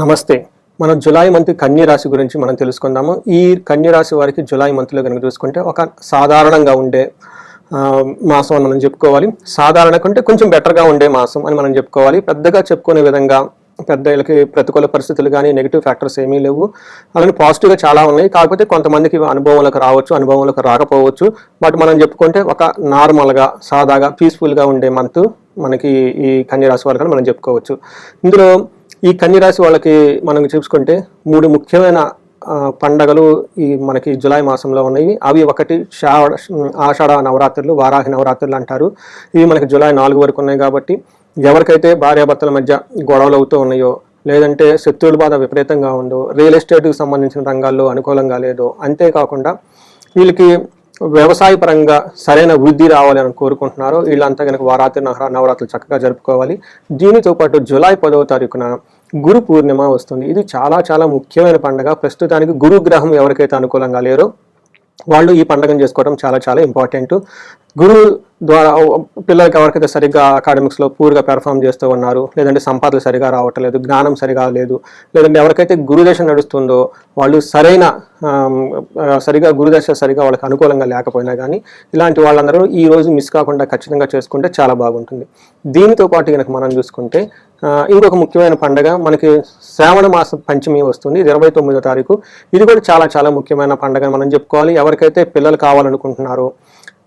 నమస్తే. మనం July month కన్య రాశి గురించి మనం తెలుసుకుందాము. ఈ కన్య రాశి వారికి జులై మంత్లో కనుక చూసుకుంటే ఒక సాధారణంగా ఉండే మాసం అని మనం చెప్పుకోవాలి. సాధారణ కంటే కొంచెం బెటర్గా ఉండే మాసం అని మనం చెప్పుకోవాలి. పెద్దగా చెప్పుకునే విధంగా పెద్ద వీళ్ళకి ప్రతికూల పరిస్థితులు కానీ నెగిటివ్ ఫ్యాక్టర్స్ ఏమీ లేవు. అలానే పాజిటివ్గా చాలా ఉన్నాయి. కాకపోతే కొంతమందికి అనుభవంలోకి రావచ్చు అనుభవంలోకి రాకపోవచ్చు. బట్ మనం చెప్పుకుంటే ఒక నార్మల్గా సాదాగా పీస్ఫుల్గా ఉండే మంత్ మనకి ఈ కన్యరాశి రాశి వారికి మనం చెప్పుకోవచ్చు. ఇందులో ఈ కన్నీరాశి వాళ్ళకి మనం చూసుకుంటే మూడు ముఖ్యమైన పండగలు ఈ మనకి జులై మాసంలో ఉన్నాయి అవి ఒకటి శ్రావణ ఆషాఢ నవరాత్రులు వారాహి నవరాత్రులు అంటారు. ఇవి మనకి జులై నాలుగు వరకు ఉన్నాయి కాబట్టి ఎవరికైతే భార్యాభర్తల మధ్య గొడవలు అవుతూ ఉన్నాయో లేదంటే శత్రువుల బాధ విపరీతంగా ఉందో రియల్ ఎస్టేట్కి సంబంధించిన రంగాల్లో అనుకూలంగా లేదో అంతేకాకుండా వీళ్ళకి వ్యవసాయ పరంగా సరైన వృద్ధి రావాలి అని కోరుకుంటున్నారో వీళ్ళంతా కనుక వారాత్రి నవరాత్రులు చక్కగా జరుపుకోవాలి. దీనితో పాటు జూలై పదవ తారీఖున గురు పూర్ణిమ వస్తుంది. ఇది చాలా చాలా ముఖ్యమైన పండుగ. ప్రస్తుతానికి గురుగ్రహం ఎవరికైతే అనుకూలంగా లేరో వాళ్ళు ఈ పండుగను చేసుకోవడం చాలా చాలా ఇంపార్టెంట్. గురువు ద్వారా పిల్లలకి ఎవరికైతే సరిగ్గా అకాడమిక్స్లో పూర్గా పెర్ఫామ్ చేస్తూ ఉన్నారు లేదంటే సంపాదన సరిగా రావట్లేదు జ్ఞానం సరిగా లేదు లేదంటే ఎవరికైతే గురుదశ నడుస్తుందో వాళ్ళు సరైన సరిగా గురుదశ సరిగా వాళ్ళకి అనుకూలంగా లేకపోయినా కానీ ఇలాంటి వాళ్ళందరూ ఈ రోజు మిస్ కాకుండా ఖచ్చితంగా చేసుకుంటే చాలా బాగుంటుంది. దీనితో పాటు కనుక మనం చూసుకుంటే ఇంకొక ముఖ్యమైన పండుగ మనకి శ్రావణ మాస పంచమి వస్తుంది ఇది ఇరవై తొమ్మిదో తారీఖు. ఇది కూడా చాలా చాలా ముఖ్యమైన పండుగ మనం చెప్పుకోవాలి. ఎవరికైతే పిల్లలు కావాలనుకుంటున్నారో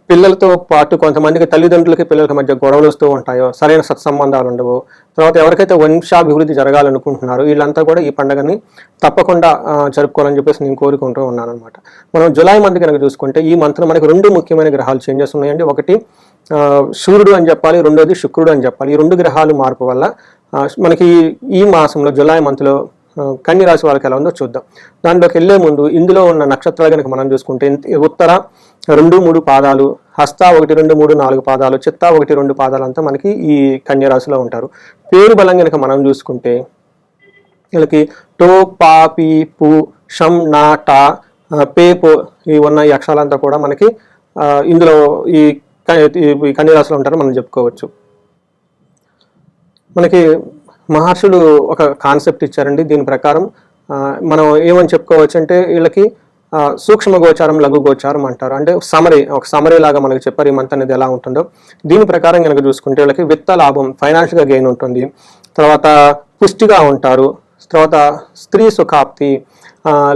పిల్లలతో పాటు కొంతమందికి తల్లిదండ్రులకి పిల్లలకి మధ్య గొడవలు వస్తూ ఉంటాయో సరైన సత్సంబంధాలు ఉండవు. తర్వాత ఎవరికైతే వంశాభివృద్ధి జరగాలనుకుంటున్నారో వీళ్ళంతా కూడా ఈ పండుగని తప్పకుండా జరుపుకోవాలని చెప్పేసి నేను కోరుకుంటూ ఉన్నాను అనమాట మనం జులై మంత్ కనుక చూసుకుంటే ఈ మంత్లో మనకి రెండు ముఖ్యమైన గ్రహాలు చేంజెస్ ఉన్నాయండి. ఒకటి సూర్యుడు అని చెప్పాలి రెండోది శుక్రుడు అని చెప్పాలి. ఈ రెండు గ్రహాలు మార్పు వల్ల మనకి ఈ మాసంలో జులై మంత్లో కన్యరాశి వాళ్ళకి ఎలా ఉందో చూద్దాం. దాంట్లోకి వెళ్ళే ముందు ఇందులో ఉన్న నక్షత్రాలు కనుక మనం చూసుకుంటే ఉత్తర రెండు మూడు పాదాలు హస్త ఒకటి రెండు మూడు నాలుగు పాదాలు చిత్త ఒకటి రెండు పాదాలు అంతా మనకి ఈ కన్యరాశిలో ఉంటారు. పేరు బలం కనుక మనం చూసుకుంటే వీళ్ళకి టో పా పీ పు షం నా టా పే పో ఈ ఉన్న ఈ అక్షరాలంతా కూడా మనకి ఇందులో ఈ కన్యరాశిలో ఈ ఉంటారని మనం చెప్పుకోవచ్చు. మనకి మహర్షులు ఒక కాన్సెప్ట్ ఇచ్చారండి. దీని ప్రకారం మనం ఏమని చెప్పుకోవచ్చు అంటే వీళ్ళకి సూక్ష్మ గోచారం లఘు గోచారం అంటారు. అంటే సమరీ ఒక సమరీ లాగా మనకు చెప్పారు ఈ మంత్ అనేది ఎలా ఉంటుందో. దీని ప్రకారం కనుక చూసుకుంటే వీళ్ళకి విత్త లాభం ఫైనాన్షియల్గా గెయిన్ ఉంటుంది. తర్వాత పుష్టిగా ఉంటారు. తర్వాత స్త్రీ సుఖాప్తి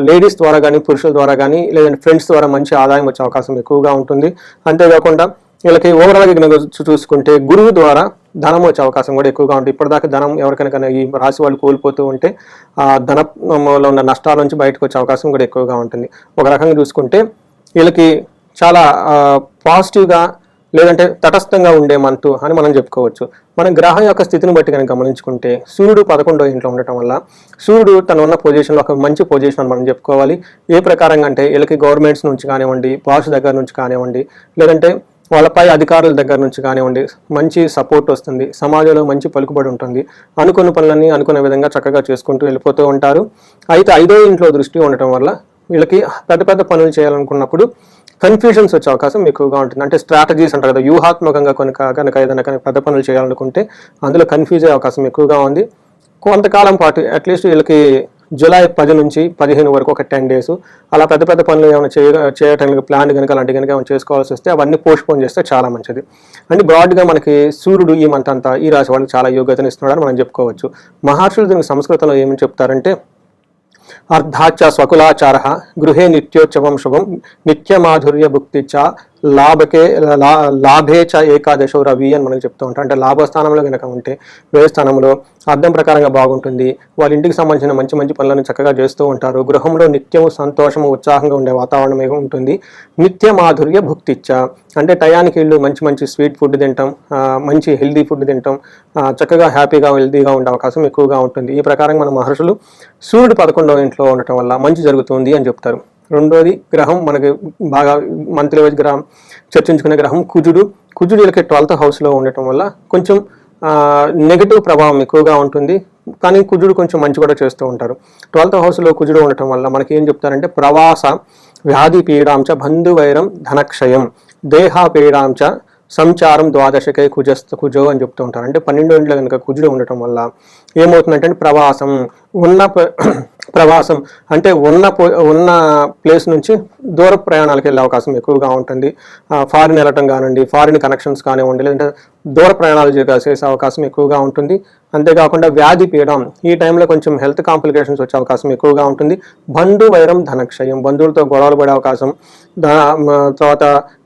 లేడీస్ ద్వారా కానీ పురుషుల ద్వారా కానీ లేదంటే ఫ్రెండ్స్ ద్వారా మంచి ఆదాయం వచ్చే అవకాశం ఎక్కువగా ఉంటుంది. అంతేకాకుండా వీళ్ళకి ఓవరాల్గా కనుక చూసుకుంటే గురువు ద్వారా ధనం వచ్చే అవకాశం కూడా ఎక్కువగా ఉంటుంది. ఇప్పటిదాకా ధనం ఎవరికైనా ఈ రాశి వాళ్ళు కోల్పోతూ ఉంటే ఆ ధనంలో ఉన్న నష్టాల నుంచి బయటకు వచ్చే అవకాశం కూడా ఎక్కువగా ఉంటుంది. ఒక రకంగా చూసుకుంటే వీళ్ళకి చాలా పాజిటివ్గా లేదంటే తటస్థంగా ఉండే మంతు అని మనం చెప్పుకోవచ్చు. మనం గ్రహం యొక్క స్థితిని బట్టి కనుక గమనించుకుంటే సూర్యుడు పదకొండో ఇంట్లో ఉండటం వల్ల సూర్యుడు తన ఉన్న పొజిషన్లో ఒక మంచి పొజిషన్ అని మనం చెప్పుకోవాలి. ఏ ప్రకారంగా అంటే వీళ్ళకి గవర్నమెంట్స్ నుంచి కానివ్వండి బాస్ దగ్గర నుంచి కానివ్వండి లేదంటే వాళ్ళపై అధికారుల దగ్గర నుంచి కానివ్వండి మంచి సపోర్ట్ వస్తుంది సమాజంలో మంచి పలుకుబడి ఉంటుంది. అనుకున్న పనులన్నీ అనుకున్న విధంగా చక్కగా చేసుకుంటూ వెళ్ళిపోతూ ఉంటారు. అయితే ఐదో ఇంట్లో దృష్టి ఉండటం వల్ల వీళ్ళకి పెద్ద పెద్ద పనులు చేయాలనుకున్నప్పుడు కన్ఫ్యూజన్స్ వచ్చే అవకాశం ఎక్కువగా ఉంటుంది. అంటే స్ట్రాటజీస్ అంటారు కదా వ్యూహాత్మకంగా కనుక కనుక ఏదైనా కనుక పెద్ద పనులు చేయాలనుకుంటే అందులో కన్ఫ్యూజ్ అయ్యే అవకాశం ఎక్కువగా ఉంది. కొంతకాలం పాటు అట్లీస్ట్ వీళ్ళకి జూలై పది నుంచి పదిహేను వరకు ఒక టెన్ డేస్. అలా పెద్ద పెద్ద పనులు ఏమైనా చేయ చేయటానికి ప్లాన్ కనుక అలాంటి కనుక ఏమైనా చేసుకోవాల్సి వస్తే అవన్నీ పోస్ట్పోన్ చేస్తే చాలా మంచిది. అండ్ బ్రాడ్గా మనకి సూర్యుడు ఈ మంత్ అంతా ఈ రాశి వాళ్ళకి చాలా యోగ్యతను ఇస్తున్నాడని మనం చెప్పుకోవచ్చు. మహర్షులు దీనికి సంస్కృతంలో ఏమని చెప్తారంటే అర్ధాచ స్వకులాచార గృహే నిత్యోత్సవం శుభం నిత్యమాధుర్య భుక్తి చ లాభకే లా- లాభే చ ఏకాదశో రవి అని మనకు చెప్తూ ఉంటాం అంటే లాభస్థానంలో కనుక ఉంటే వ్యయ స్థానంలో అర్థం ప్రకారంగా బాగుంటుంది. వాళ్ళ ఇంటికి సంబంధించిన మంచి మంచి పనులను చక్కగా చేస్తూ ఉంటారు. గృహంలో నిత్యం సంతోషము ఉత్సాహంగా ఉండే వాతావరణం ఏమో ఉంటుంది. నిత్య మాధుర్య భుక్తిచ్చ. అంటే టయానికి వీళ్ళు మంచి మంచి స్వీట్ ఫుడ్ తింటాం మంచి హెల్దీ ఫుడ్ తింటాం చక్కగా హ్యాపీగా హెల్దీగా ఉండే అవకాశం ఎక్కువగా ఉంటుంది. ఈ ప్రకారం మన మహర్షులు సూర్యుడు పదకొండవ ఇంట్లో ఉండటం వల్ల మంచి జరుగుతుంది అని చెప్తారు. రెండోది గ్రహం మనకి బాగా మంత్లీ వైజ్ గ్రహం చర్చించుకునే గ్రహం కుజుడు. కుజుడు వీళ్ళకి ట్వెల్త్ హౌస్లో ఉండటం వల్ల కొంచెం నెగిటివ్ ప్రభావం ఎక్కువగా ఉంటుంది. కానీ కుజుడు కొంచెం మంచి కూడా చేస్తూ ఉంటారు. ట్వెల్త్ హౌస్లో కుజుడు ఉండటం వల్ల మనకి ఏం చెప్తారంటే ప్రవాస వ్యాధి పీడాంచ బంధువైరం ధనక్షయం దేహ పీడాంచ సంచారం ద్వాదశకై కుజస్థ కుజో అని చెప్తూ ఉంటారు. అంటే పన్నెండు ఇంట్లో కనుక కుజుడు ఉండటం వల్ల ఏమవుతుందంటే ప్రవాసం ఉన్న ప్రవాసం అంటే ఉన్న పో- ఉన్న ప్లేస్ నుంచి దూర ప్రయాణాలకు వెళ్ళే అవకాశం ఎక్కువగా ఉంటుంది. ఫారిన్ వెళ్ళటం కానివ్వండి ఫారిన్ కనెక్షన్స్ కానివ్వండి లేదంటే దూర ప్రయాణాలు చేసే అవకాశం ఎక్కువగా ఉంటుంది. అంతేకాకుండా వ్యాధి పీడం ఈ టైంలో కొంచెం హెల్త్ కాంప్లికేషన్స్ వచ్చే అవకాశం ఎక్కువగా ఉంటుంది. బంధు వైరం ధనక్షయం బంధువులతో గొడవలు పడే అవకాశం తర్వాత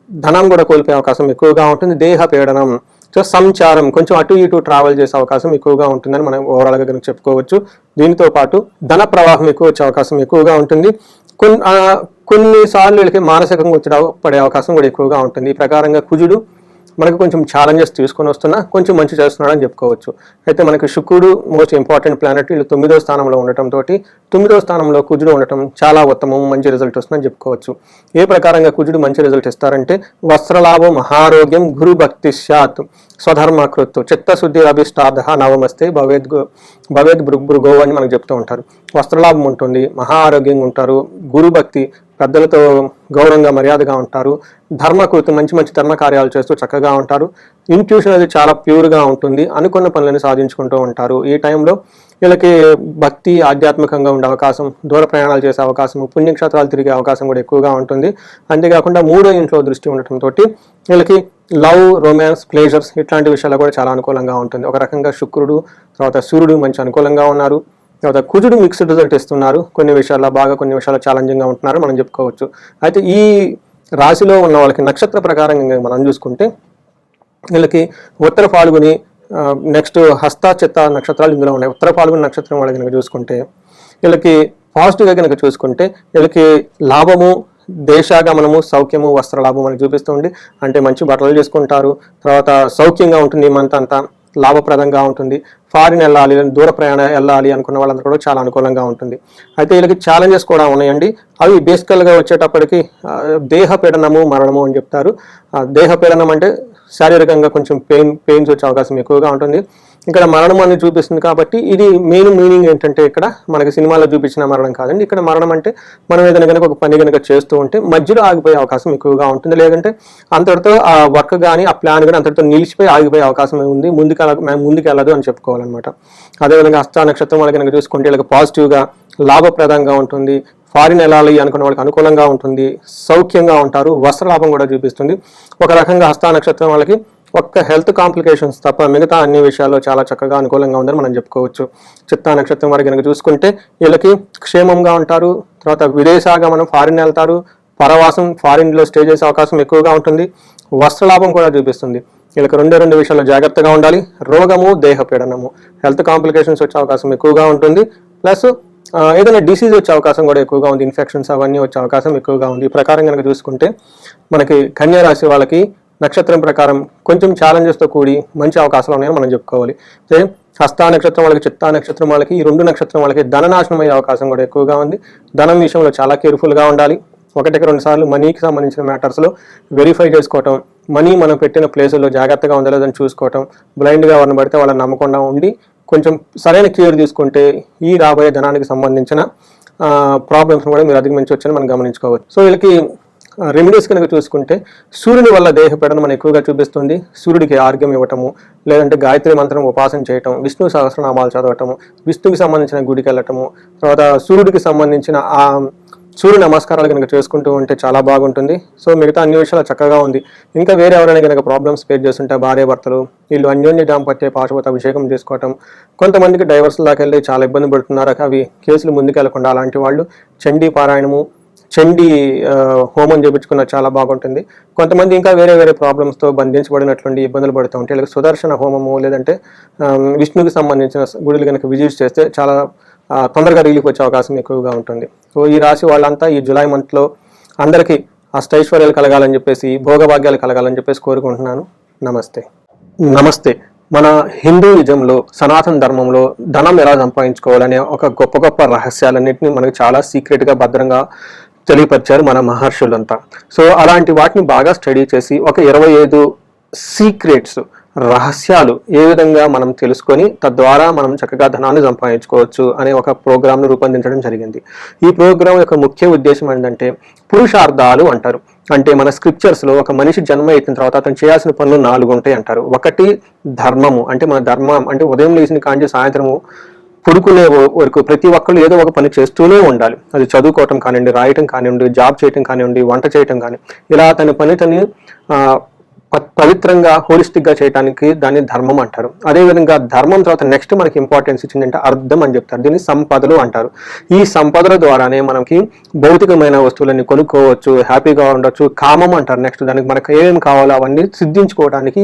ధనం కూడా కోల్పోయే అవకాశం ఎక్కువగా ఉంటుంది. దేహ పీడనం సో సంచారం కొంచెం అటు ఇటు ట్రావెల్ చేసే అవకాశం ఎక్కువగా ఉంటుందని మనం ఓవరాల్గా కనుక చెప్పుకోవచ్చు. దీనితో పాటు ధన ప్రవాహం ఎక్కువ వచ్చే అవకాశం ఎక్కువగా ఉంటుంది. కొన్ని కొన్నిసార్లు వీళ్ళకి మానసికంగా వచ్చే పడే అవకాశం కూడా ఎక్కువగా ఉంటుంది. ఈ ప్రకారంగా కుజుడు మనకు కొంచెం ఛాలెంజెస్ తీసుకొని వస్తున్నా కొంచెం మంచి చేస్తున్నాడని చెప్పుకోవచ్చు. అయితే మనకి శుక్రుడు మోస్ట్ ఇంపార్టెంట్ ప్లానెట్ వీళ్ళు తొమ్మిదో స్థానంలో ఉండటం తోటి తొమ్మిదో స్థానంలో కుజుడు ఉండటం చాలా ఉత్తమం మంచి రిజల్ట్ వస్తుందని చెప్పుకోవచ్చు. ఏ ప్రకారంగా కుజుడు మంచి రిజల్ట్ ఇస్తారంటే వస్త్రలాభం మహారోగ్యం గురు భక్తి శాత్ స్వధర్మకృత్తు చిత్తశుద్ధి అభిష్టార్థ నవమస్తే భవేద్ గు- భవేద్ భృగ్ భృగో అని మనకు చెప్తూ ఉంటారు. వస్త్రలాభం ఉంటుంది మహా ఆరోగ్యంగా ఉంటారు గురుభక్తి పెద్దలతో గౌరవంగా మర్యాదగా ఉంటారు. ధర్మకృతి మంచి మంచి ధర్మ కార్యాలు చేస్తూ చక్కగా ఉంటారు. ఇంట్యూషన్ అది చాలా ప్యూర్గా ఉంటుంది. అనుకున్న పనులను సాధించుకుంటూ ఉంటారు. ఈ టైంలో వీళ్ళకి భక్తి ఆధ్యాత్మికంగా ఉండే అవకాశం దూర ప్రయాణాలు చేసే అవకాశం పుణ్యక్షేత్రాలు తిరిగే అవకాశం కూడా ఎక్కువగా ఉంటుంది. అంతేకాకుండా మూడో ఇంట్లో దృష్టి ఉండటంతో వీళ్ళకి లవ్ రొమాన్స్ ప్లేజర్స్ ఇట్లాంటి విషయాలు కూడా చాలా అనుకూలంగా ఉంటుంది. ఒక రకంగా శుక్రుడు తర్వాత సూర్యుడు మంచి అనుకూలంగా ఉన్నారు. తర్వాత కుజుడు మిక్స్డ్ రిజల్ట్ ఇస్తున్నారు. కొన్ని విషయాల్లో బాగా కొన్ని విషయాల్లో ఛాలెంజింగ్గా ఉంటున్నారు. మనం చెప్పుకోవచ్చు. అయితే ఈ రాశిలో ఉన్న వాళ్ళకి నక్షత్ర ప్రకారంగా మనం చూసుకుంటే వీళ్ళకి ఉత్తర పాల్గొని నెక్స్ట్ హస్త చిత్త నక్షత్రాలు ఇందులో ఉన్నాయి. ఉత్తర పాల్గొని నక్షత్రం వాళ్ళకి కనుక చూసుకుంటే వీళ్ళకి పాజిటివ్గా కనుక చూసుకుంటే వీళ్ళకి లాభము దేశాగమనము సౌఖ్యము వస్త్ర లాభం అని చూపిస్తుంది అంటే మంచి బట్టలు చేసుకుంటారు. తర్వాత సౌఖ్యంగా ఉంటుంది మంత్ అంతా. లాభప్రదంగా ఉంటుంది. ఫారిన్ వెళ్ళాలి దూర ప్రయాణం వెళ్ళాలి అనుకున్న వాళ్ళందరూ కూడా చాలా అనుకూలంగా ఉంటుంది. అయితే వీళ్ళకి ఛాలెంజెస్ కూడా ఉన్నాయండి. అవి బేసికల్గా వచ్చేటప్పటికి దేహపీడనము మరణము అని చెప్తారు. దేహపీడనం అంటే శారీరకంగా కొంచెం పెయిన్ పెయిన్స్ వచ్చే అవకాశం ఎక్కువగా ఉంటుంది. ఇక్కడ మరణం అనేది చూపిస్తుంది కాబట్టి ఇది మెయిన్ మీనింగ్ ఏంటంటే ఇక్కడ మనకి సినిమాలో చూపించిన మరణం కాదండి. ఇక్కడ మరణం అంటే మనం ఏదైనా కనుక ఒక పని కనుక చేస్తూ ఉంటే మధ్యలో ఆగిపోయే అవకాశం ఎక్కువగా ఉంటుంది. లేదంటే అంతటితో ఆ వర్క్ కానీ ఆ ప్లాన్ కానీ అంతటితో నిలిచిపోయి ఆగిపోయే అవకాశం ఉంది. ముందుకు వెళ్ళ ముందుకు వెళ్ళదు అని చెప్పుకోవాలన్నమాట. అదేవిధంగా హస్త నక్షత్రం వాళ్ళకి కనుక చూసుకుంటే వీళ్ళకి పాజిటివ్గా లాభప్రదంగా ఉంటుంది. ఫారిన్ వెళ్ళాలి అనుకున్న వాళ్ళకి అనుకూలంగా ఉంటుంది సౌఖ్యంగా ఉంటారు వస్త్రలాభం కూడా చూపిస్తుంది. ఒక రకంగా హస్త నక్షత్రం వాళ్ళకి ఒక్క హెల్త్ కాంప్లికేషన్స్ తప్ప మిగతా అన్ని విషయాల్లో చాలా చక్కగా అనుకూలంగా ఉందని మనం చెప్పుకోవచ్చు. చిత్తా నక్షత్రం వారికి కనుక చూసుకుంటే వీళ్ళకి క్షేమంగా ఉంటారు తర్వాత విదేశాగమనం ఫారిన్ వెళ్తారు పరవాసం ఫారిన్లో స్టే చేసే అవకాశం ఎక్కువగా ఉంటుంది వస్త్రలాభం కూడా చూపిస్తుంది. వీళ్ళకి రెండే రెండు విషయాల్లో జాగ్రత్తగా ఉండాలి. రోగము దేహ పీడనము. హెల్త్ కాంప్లికేషన్స్ వచ్చే అవకాశం ఎక్కువగా ఉంటుంది. ప్లస్ ఏదైనా డిసీజ్ వచ్చే అవకాశం కూడా ఎక్కువగా ఉంది ఇన్ఫెక్షన్స్ అవన్నీ వచ్చే అవకాశం ఎక్కువగా ఉంది. ఈ ప్రకారం కనుక చూసుకుంటే మనకి కన్యా రాశి వాళ్ళకి నక్షత్రం ప్రకారం కొంచెం ఛాలెంజెస్తో కూడి మంచి అవకాశాలు ఉన్నాయని మనం చెప్పుకోవాలి. అయితే హస్తా నక్షత్రం వాళ్ళకి చిత్తా నక్షత్రం వాళ్ళకి ఈ రెండు నక్షత్రం వాళ్ళకి ధననాశనం అయ్యే అవకాశం కూడా ఎక్కువగా ఉంది. ధనం విషయంలో చాలా కేర్ఫుల్గా ఉండాలి. ఒకటికి రెండు సార్లు మనీకి సంబంధించిన మ్యాటర్స్లో వెరిఫై చేసుకోవటం మనీ మనం పెట్టిన ప్లేసుల్లో జాగ్రత్తగా ఉందో లేదని చూసుకోవటం బ్లైండ్గా ఎవరిని పడితే వాళ్ళని నమ్మకుండా ఉండి కొంచెం సరైన కేర్ తీసుకుంటే ఈ రాబోయే ధనానికి సంబంధించిన ప్రాబ్లమ్స్ కూడా మీరు అధిగమించవచ్చని మనం గమనించుకోవచ్చు. సో వీళ్ళకి రెమెడీస్ కనుక చూసుకుంటే సూర్యుని వల్ల దేహ మనం ఎక్కువగా చూపిస్తుంది. సూర్యుడికి ఆర్గ్యం ఇవ్వటము లేదంటే గాయత్రి మంత్రం ఉపాసన చేయటం విష్ణు సహస్రనామాలు చదవటము విష్ణుకి సంబంధించిన గుడికి వెళ్ళటము తర్వాత సూర్యుడికి సంబంధించిన ఆ సూర్య నమస్కారాలు కనుక చేసుకుంటూ ఉంటే చాలా బాగుంటుంది. సో మిగతా అన్ని విషయాలు చక్కగా ఉంది. ఇంకా వేరే ఎవరైనా కనుక ప్రాబ్లమ్స్ ఫేస్ చేస్తుంటే భార్య భర్తలు వీళ్ళు అన్యోన్య దాంపత్య పాశుపత అభిషేకం చేసుకోవటం కొంతమందికి డైవర్స్ దాకా వెళ్ళి చాలా ఇబ్బంది పడుతున్నారు. అవి కేసులు ముందుకెళ్ళకుండా అలాంటి వాళ్ళు చండీ పారాయణము చండీ హోమం చేపించుకున్న చాలా బాగుంటుంది. కొంతమంది ఇంకా వేరే వేరే ప్రాబ్లమ్స్తో బంధించబడినటువంటి ఇబ్బందులు పడుతూ ఉంటే ఇలా సుదర్శన హోమము లేదంటే విష్ణుకి సంబంధించిన గుడులు కనుక విజిట్ చేస్తే చాలా తొందరగా రిలీఫ్ వచ్చే అవకాశం ఎక్కువగా ఉంటుంది. సో ఈ రాశి వాళ్ళంతా ఈ జూలై మంత్లో అందరికీ అష్టైశ్వర్యాలు కలగాలని చెప్పేసి భోగభాగ్యాలు కలగాలని చెప్పేసి కోరుకుంటున్నాను. నమస్తే. నమస్తే. మన హిందూయిజంలో సనాతన ధర్మంలో ధనం ఎలా సంపాదించుకోవాలనే ఒక గొప్ప గొప్ప రహస్యాలన్నింటినీ మనకు చాలా సీక్రెట్గా భద్రంగా తెలియపరిచారు మన మహర్షులంతా. సో అలాంటి వాటిని బాగా స్టడీ చేసి ఒక ఇరవై ఐదు సీక్రెట్స్ రహస్యాలు ఏ విధంగా మనం తెలుసుకొని తద్వారా మనం చక్కగా ధనాన్ని సంపాదించుకోవచ్చు అనే ఒక ప్రోగ్రామ్ను రూపొందించడం జరిగింది. ఈ ప్రోగ్రాం యొక్క ముఖ్య ఉద్దేశం ఏంటంటే పురుషార్థాలు అంటారు. అంటే మన స్క్రిప్చర్స్లో ఒక మనిషి జన్మ అయిన తర్వాత అతను చేయాల్సిన పనులు నాలుగు ఉంటాయి అంటారు. ఒకటి ధర్మము. అంటే మన ధర్మం అంటే ఉదయం లేచిన కాంచి సాయంత్రము పుడుకునే వరకు ప్రతి ఒక్కళ్ళు ఏదో ఒక పని చేస్తూనే ఉండాలి. అది చదువుకోవటం కానివ్వండి రాయటం కానివ్వండి జాబ్ చేయటం కానివ్వండి వంట చేయటం కానీ ఇలా తన పని తను పవిత్రంగా హోలిస్టిక్గా చేయడానికి దాన్ని ధర్మం అంటారు. అదేవిధంగా ధర్మం తర్వాత నెక్స్ట్ మనకి ఇంపార్టెన్స్ ఇచ్చిందంటే అర్థం అని చెప్తారు. దీన్ని సంపదలు అంటారు. ఈ సంపదల ద్వారానే మనకి భౌతికమైన వస్తువులని కొనుక్కోవచ్చు హ్యాపీగా ఉండొచ్చు కామం అంటారు. నెక్స్ట్ దానికి మనకు ఏమేమి కావాలో అవన్నీ సిద్ధించుకోవడానికి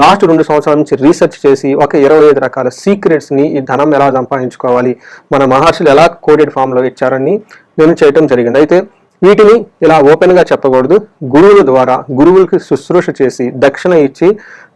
లాస్ట్ రెండు సంవత్సరాల నుంచి రీసెర్చ్ చేసి ఒక ఇరవై ఐదు రకాల సీక్రెట్స్ని ఈ ధనం ఎలా సంపాదించుకోవాలి మన మహర్షులు ఎలా కోడెడ్ ఫామ్లో ఇచ్చారని నేను చేయటం జరిగింది. అయితే వీటిని ఇలా ఓపెన్గా చెప్పకూడదు. గురువుల ద్వారా గురువులకి శుశ్రూష చేసి దక్షిణ ఇచ్చి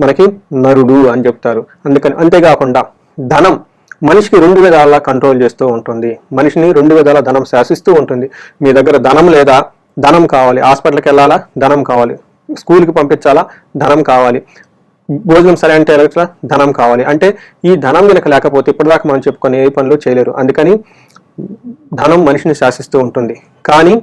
మనకి నరుడు అని చెప్తారు. అందుకని అంతేకాకుండా ధనం మనిషికి రెండు విధాలా కంట్రోల్ చేస్తూ ఉంటుంది. మనిషిని రెండు విధాల ధనం శాసిస్తూ ఉంటుంది. మీ దగ్గర ధనం లేదా ధనం కావాలి. హాస్పిటల్కి వెళ్ళాలా? ధనం కావాలి. స్కూల్కి పంపించాలా? ధనం కావాలి. భోజనం సరే అంటే ధనం కావాలి. అంటే ఈ ధనం కనుక లేకపోతే ఇప్పటిదాకా మనం చెప్పుకొని ఏ పనులు చేయలేరు. అందుకని ధనం మనిషిని శాసిస్తూ ఉంటుంది. కానీ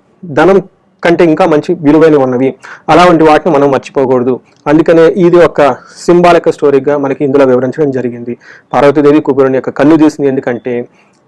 ధనం కంటే ఇంకా మంచి విలువైనవి ఉన్నవి. అలాంటి వాటిని మనం మర్చిపోకూడదు. అందుకనే ఇది ఒక సింబాలిక స్టోరీగా మనకి ఇందులో వివరించడం జరిగింది. పార్వతీదేవి కుబేరుని యొక్క కన్ను తీసింది ఎందుకంటే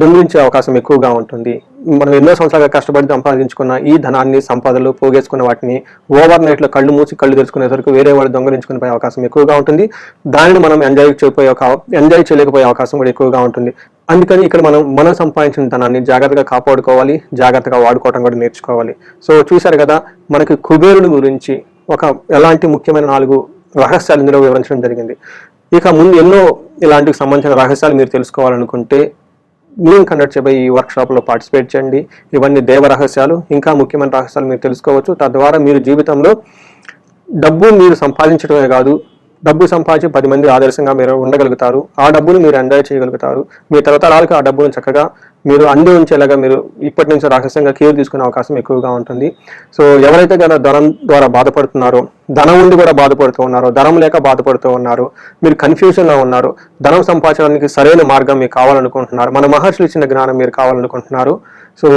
దొంగిలించే అవకాశం ఎక్కువగా ఉంటుంది. మనం ఎన్నో సంవత్సరాలుగా కష్టపడి సంపాదించుకున్న ఈ ధనాన్ని సంపదలు పోగేసుకున్న వాటిని ఓవర్ నైట్లో కళ్ళు మూసి కళ్ళు తెరుచుకునేసరికి వేరే వాళ్ళు దొంగలించుకునే పోయే అవకాశం ఎక్కువగా ఉంటుంది. దానిని మనం ఎంజాయ్ చేయకపోయే ఒక ఎంజాయ్ చేయలేకపోయే అవకాశం కూడా ఎక్కువగా ఉంటుంది. అందుకని ఇక్కడ మనం మనం సంపాదించిన ధనాన్ని జాగ్రత్తగా కాపాడుకోవాలి జాగ్రత్తగా వాడుకోవడం కూడా నేర్చుకోవాలి. సో చూశారు కదా మనకి కుబేరుని గురించి ఒక ఎలాంటి ముఖ్యమైన నాలుగు రహస్యాలు ఇందులో వివరించడం జరిగింది. ఇక ముందు ఎన్నో ఇలాంటికి సంబంధించిన రహస్యాలు మీరు తెలుసుకోవాలనుకుంటే మేము కండక్ట్ చేయబోయే ఈ వర్క్షాప్లో పార్టిసిపేట్ చేయండి. ఇవన్నీ దేవ రహస్యాలు. ఇంకా ముఖ్యమైన రహస్యాలు మీరు తెలుసుకోవచ్చు. తద్వారా మీరు జీవితంలో డబ్బు మీరు సంపాదించడమే కాదు డబ్బు సంపాదించి పది మంది ఆదర్శంగా మీరు ఉండగలుగుతారు. ఆ డబ్బును మీరు ఎంజాయ్ చేయగలుగుతారు. మీ తరతరాలకు ఆ డబ్బును చక్కగా మీరు అండి ఉంచేలాగా మీరు ఇప్పటి నుంచి రహస్యంగా కేర్ తీసుకునే అవకాశం ఎక్కువగా ఉంటుంది. సో ఎవరైతే కదా ధనం ద్వారా బాధపడుతున్నారో ధనం ఉండి కూడా బాధపడుతూ ఉన్నారో ధనం లేక బాధపడుతూ ఉన్నారు మీరు కన్ఫ్యూజన్లో ఉన్నారు ధనం సంపాదించడానికి సరైన మార్గం మీకు కావాలనుకుంటున్నారు మన మహర్షులు ఇచ్చిన జ్ఞానం మీరు కావాలనుకుంటున్నారు. సో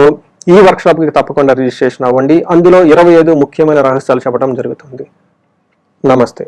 ఈ వర్క్షాప్కి తప్పకుండా రిజిస్ట్రేషన్ అవ్వండి. అందులో ఇరవై ఐదు ముఖ్యమైన రహస్యాలు చెప్పడం జరుగుతుంది. నమస్తే.